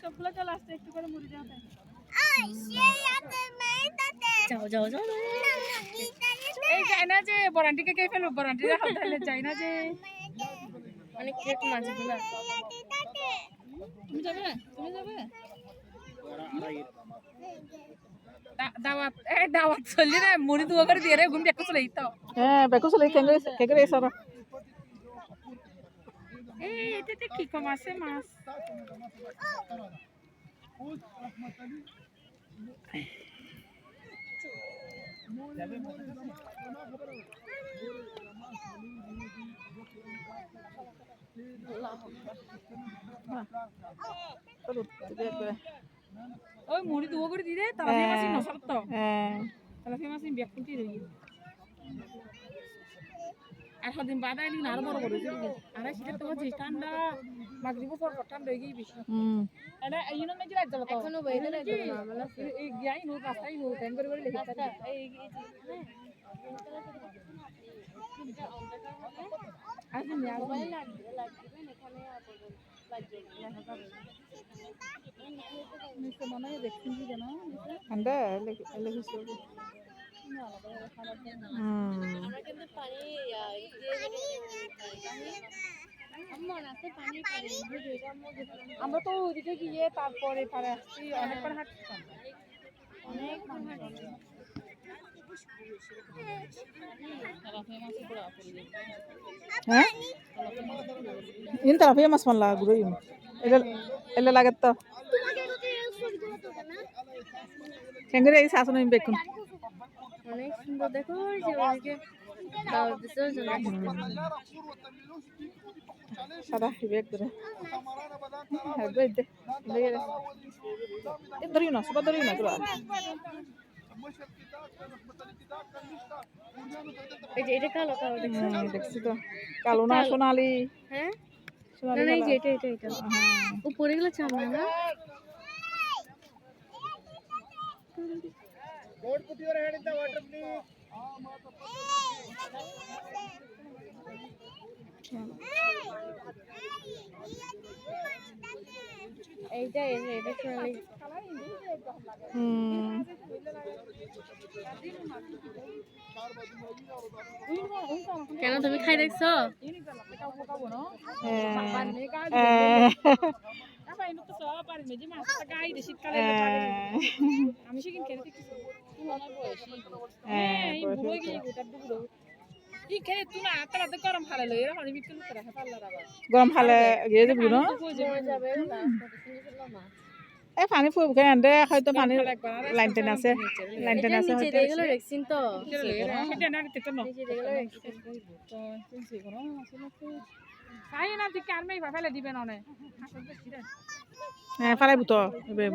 সবগুলো চলে আসছে একটু করে মুড়ি দেওয়া যাও যাও যাও এই যায় না যে বরান্টিকে কে ফেলব বরান্টির হাত ধরলে যায় না যে মানে কেক মাছগুলো তুমি যাবে তুমি যাবে দা- দাওয়াত এ দাওয়াত চলি রে মুড়ি দুয়া করে দিয়ে রে ঘুম দেখো চলে তো হ্যাঁ বেকো চলে কেঙ্গে কেঙ্গে এসে আর এই এটাতে কি কম আছে মাছ ওই মুড়ি দুবো করে দিয়ে তাহলে মাছ নসল তো হ্যাঁ। তাহলে মাছ ব্যাগ কুটি দিই আর হদিন বাদা নি আর বড় বড় আর সেটা তো যে ঠান্ডা মাগরিব পর ঠান্ডা হয়ে গিয়ে বেশি। হুম। এটা এই না মেজে রাজ্য লোক এখনও বইলে না এই গাই নো রাস্তাই নো টাইম করে করে লিখে রাস্তা এই আর তুমি আর বলে মনে হয় দেখছিস জানা ঠান্ডা লেগে আমরা তো ওইদিকে গিয়ে তারপরে পারে আসছি অনেকবার হাঁটছিলাম হ্যাঁ? ইন তারা ফেমাস মানলা গুলো ইন এটা এটা লাগে তো কেঙ্গে এই শাসন বেকুন অনেক সুন্দর। দেখো ওই যে ওইদিকে দিছে সাদা করে। হ্যাঁ না তোরা এটা কালো কালো দেখছি? তো। কালো না সোনালি। হ্যাঁ? না সোনালি না এই যে এটা এটা এটা। হ্যাঁ উপরে গেলে চামড়া না? এইটা এই যে এটা সোনালি হুম। কেন তুমি খাই দেখছ? হ্যাঁ। হ্যাঁ। আমি সেদিন খেতে দেখছি। হ্যাঁ গরম খালে গিয়ে যাবি ন এই পানী ফুৰিব খাই আনতে হয়তো পানী লাইন টেন আছে লাইন টেন আছে হ্যাঁ ফালাই বুটত দে